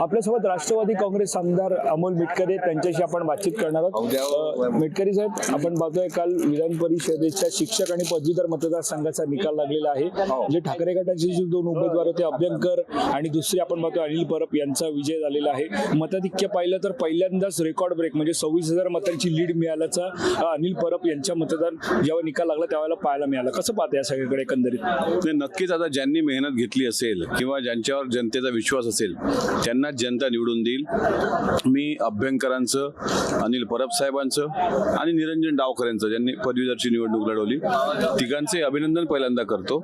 आपल्यासोबत राष्ट्रवादी काँग्रेस आमदार अमोल मिटकरे त्यांच्याशी आपण बातचीत करणार आहोत. मिटकरी साहेब आपण पाहतोय काल विधान परिषदेच्या शिक्षक आणि पदवीधर मतदारसंघाचा निकाल लागलेला आहे. जे ठाकरे गटाचे जे दोन उमेदवार होते अभ्यंकर आणि दुसरे आपण पाहतोय अनिल परब यांचा विजय झालेला आहे. मताधिक्य पाहिलं तर पहिल्यांदाच रेकॉर्ड ब्रेक म्हणजे सव्वीस हजार मतांची लीड मिळाल्याचा अनिल परब यांच्या मतदान जेव्हा निकाल लागला त्यावेळेला पाहायला मिळाला. कसं पाहते या सगळीकडे एकंदरीत? नक्कीच आता ज्यांनी मेहनत घेतली असेल किंवा ज्यांच्यावर जनतेचा विश्वास असेल त्यांनाच जनता निवडून देईल. मी अभ्यंकरांचं अनिल परब साहेबांचं आणि निरंजन डावकर यांचं ज्यांनी पदवीधरची निवडणूक लढवली तिघांचे अभिनंदन पहिल्यांदा करतो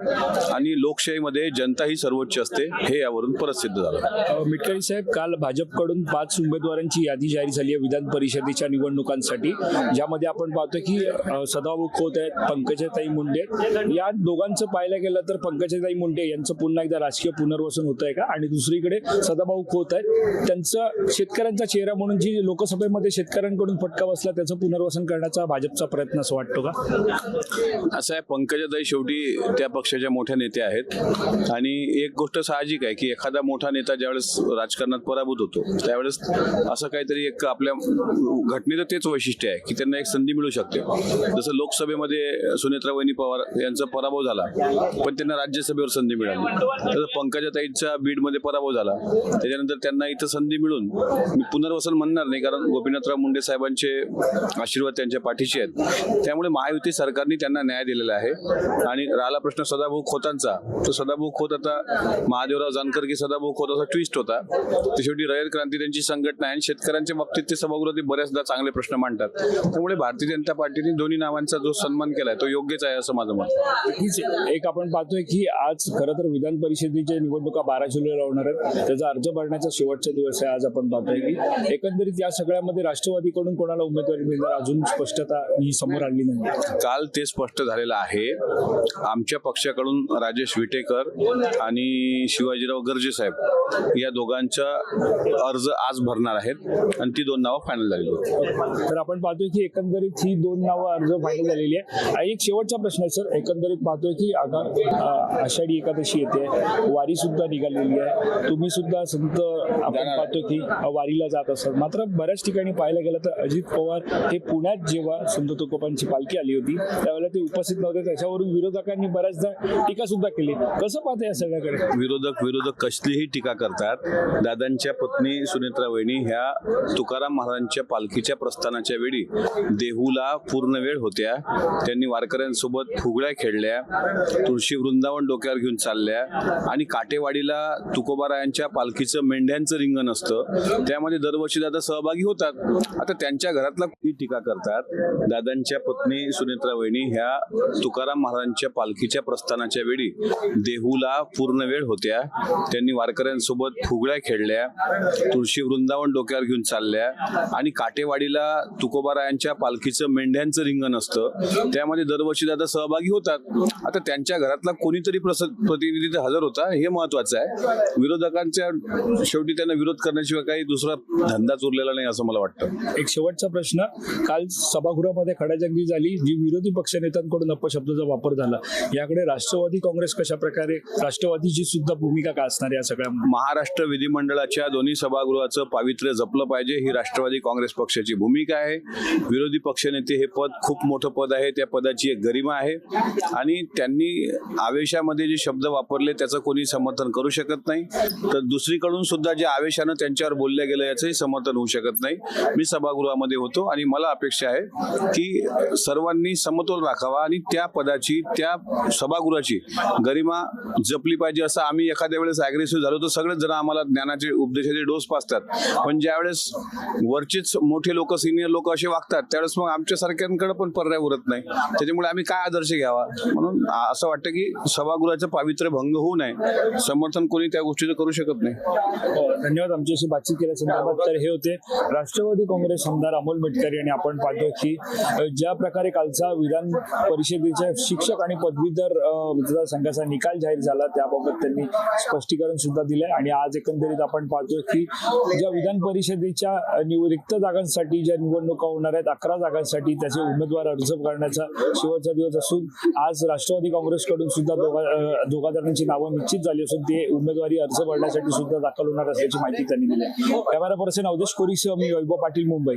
आणि लोकशाहीमध्ये जनता ही सर्वोच्च असते हे यावरून परत सिद्ध झालं. अ, मिटकरी साहेब काल भाजपकडून पाच उमेदवारांची यादी जाहीर झाली आहे विधान परिषदेच्या निवडणुकांसाठी ज्यामध्ये आपण पाहतो की सदाभाऊ खोत आहेत पंकजाताई मुंडे या दोघांचं पाहायला गेलं तर पंकजाताई मुंडे यांचं पुन्हा एकदा राजकीय पुनर्वसन होत आहे का? आणि दुसरीकडे सदाभाऊ खोत आहेत त्यांचं शेतकऱ्यांचा चेहरा म्हणून जी लोकसभेमध्ये शेतकऱ्यांकडून फटका बसला त्याचं पुनर्वसन करण्याचा भाजपचा प्रयत्न असं वाटतो का? असं आहे पंकजाताई शेवटी त्या पक्षाच्या मोठ्या नेत्या आहेत. आणि एक गोष्ट साहजिक आहे की एखादा मोठा नेता ज्यावेळेस राजकारणात पराभूत होतो त्यावेळेस असं काहीतरी एक आपल्या घटनेचं तेच वैशिष्ट्य आहे की त्यांना एक संधी मिळू शकते. जसं लोकसभेमध्ये सुनेत्रा वहिनी पवार यांचा पराभव झाला पण त्यांना राज्यसभेवर संधी मिळाली. तसं पंकजाताईंचा बीडमध्ये पराभव झाला त्याच्यानंतर त्यांना इथं संधी मिळून मी पुनर्वसन म्हणणार नाही कारण गोपीनाथराव मुंडे साहेबांचे आशीर्वाद त्यांच्या पाठीशी आहेत. त्यामुळे महायुती सरकारने त्यांना न्याय दिलेला आहे. आणि राहिला प्रश्न सदाभाऊ खोतांचा. तर सदाभाऊ खोत आता महादेवराव जानकर की सदाभाऊ खोत असा ट्विस्ट होता. ते शेवटी रयत क्रांती त्यांची संघटना आहे आणि शेतकऱ्यांच्या बाबतीत ते सभागृहात बऱ्याचदा चांगले प्रश्न मांडतात. त्यामुळे भारतीय जनता पार्टीने दोन्ही नावांचा जो सन्मान केलाय तो योग्यच आहे असं माझं मत हीच एक आपण पाहतोय की आज खरं तर विधान परिषदेच्या निवडणुका बारा जुलैला होणार आहेत. त्याचा अर्ज भरण्याचा शेवटचा दिवस आहे आज आपण पाहतोय की एकंदरीत या सगळ्यामध्ये राष्ट्रवादीकडून कोणाला उमेदवारी मिळणार? अजून स्पष्टता ही समोर आली नाही. काल ते स्पष्ट झालेलं आहे. आमच्या पक्षाकडून राजेश विटेकर आणि शिवाजीराव गर्जे साहेब या दोघांचा अर्ज आज भरणार आहेत आणि ती दोन नावं फायनल झालेली आहेत. तर आपण पाहतोय की एकंदरीत ही दोन नावं अर्ज फायनल झालेली आहे आणि एक शेवटचा प्रश्न आहे सर. एकंदरीत पाहतोय की आषाढी एकादशी येते. वारी सुद्धा निघालेली आहे. तुम्ही सुद्धा संत आपण पाहतो की वारीला जात असतात मात्र बऱ्याच ठिकाणी पाहायला गेलं तर अजित पवार हे पुण्यात जेव्हा संत तुकोबांची पालखी आली होती त्यावेळेला ते उपस्थित नव्हते. त्याच्यावरून विरोधकांनी बऱ्याचदा टीका सुद्धा केली. कसं पाहता या सगळ्याकडे? विरोधक विरोधक कसलीही टीका करतात दादांच्या पत्नी सुनेत्रा वहिनी ह्या तुकाराम महाराजांच्या पालखीच्या प्रस्थानाच्या वेळी देहूला पूर्ण वेळ होत्या. त्यांनी वारकऱ्यांसोबत फुगड्या खेळल्या तुळशी वृंदावन डोक्यावर घेऊन चालल्या आणि काटेवाडीला तुकोबारायांच्या पालखीचं मेंढ्यांचं रिंगण असतं. त्यामध्ये दरवर्षी दादा सहभागी होतात. आता त्यांच्या घरातला ही टीका करतात दादांच्या पत्नी सुनेत्रा वहिनी ह्या तुकाराम महाराजांच्या पालखीच्या प्रस्थानाच्या वेळी देहूला पूर्ण वेळ होत्या. त्यांनी वारकऱ्यांसोबत फुगड्या खेळल्या तुळशी वृंदावन डोक्यावर घेऊन चालल्या आणि काटेवाडीला तुकोबारायांच्या पालखीचं मेंढ्यांचं रिंगण असतं. त्यामध्ये दरवर्षी दादा सहभागी होतात. आता त्यांच्या घरातला कोणीतरी प्रस प्रतिनिधी हजर होता हे महत्वाचं आहे. विरोधकांच्या शेवटी त्यांना विरोध करण्याशिवाय काही दुसरा धंदाच उरलेला नाही असं मला वाटतं. एक शेवटचा प्रश्न काल सभागृहामध्ये खडाजंगी झाली जी विरोधी पक्षनेत्यांकडून अपशब्दाचा वापर झाला. याकडे राष्ट्रवादी काँग्रेस कशा प्रकारे राष्ट्रवादीची सुद्धा भूमिका काय असणार या सगळ्या महाराष्ट्र विधिमंडळाच्या दोन्ही सभागृहाचं पावित्र्य जपलं पाहिजे ही राष्ट्रवादी काँग्रेस पक्षाची भूमिका आहे. विरोधी पक्षनेते हे पद खूप मोठं पद आहे त्या पदाची एक गरिमा आहे. आणि त्यांनी आवेशामध्ये जे शब्द वापरले त्याचं कोणी समर्थन करू शकत नाही. तर दुसरीकडून सुद्धा जे आवेशानं त्यांच्यावर बोलल्या गेलं याचंही समर्थन होऊ शकत नाही. मी सभागृहामध्ये होतो आणि मला अपेक्षा आहे की सर्वांनी समतोल राखावा आणि त्या पदाची त्या सभागृहाची गरिमा जपली पाहिजे असं आम्ही एखाद्या वेळेस अग्रेसिव्ह झालो तर सगळेच जण आम्हाला ज्ञानाचे उपदेशाचे डोस पाचतात पण ज्यावेळेस वरचेच मोठे लोक सिनियर लोक असे वागतात त्यावेळेस मग आमच्यासारख्यांकडे पण पर्याय उरत नाही. त्याच्यामुळे आम्ही काय आदर्श घ्यावा? म्हणून असं वाटतं की सभागृहाचं पावित्र्य भंग होऊ नये. समर्थन कोणी त्या गोष्टीचं करू शकत नाही. धन्यवाद आमच्याशी बातचीत केल्या संदर्भात तर हे होते राष्ट्रवादी काँग्रेस आमदार अमोल मिटकरी आणि आपण पाहतो की ज्या प्रकारे कालचा विधान परिषदेच्या शिक्षक आणि पदवीधर मतदारसंघाचा निकाल जाहीर झाला त्याबाबत त्यांनी स्पष्टीकरण सुद्धा दिलंय. आणि आज एकंदरीत आपण पाहतोय की ज्या विधान परिषदेच्या रिक्त जागांसाठी ज्या निवडणुका होणार आहेत अकरा जागांसाठी त्याचे उमेदवार अर्ज करण्याचा शेवटचा दिवस असून आज राष्ट्रवादी काँग्रेसकडून सुद्धा दोघा दोघा जणांची नावं निश्चित झाली असून ते उमेदवारी अर्ज भरण्यासाठी सुद्धा दाखल होणार असल्याची माहिती त्यांनी दिली. कॅमेरा पर्सन अवधेश कोरीसह मी वैभव पाटील मुंबई.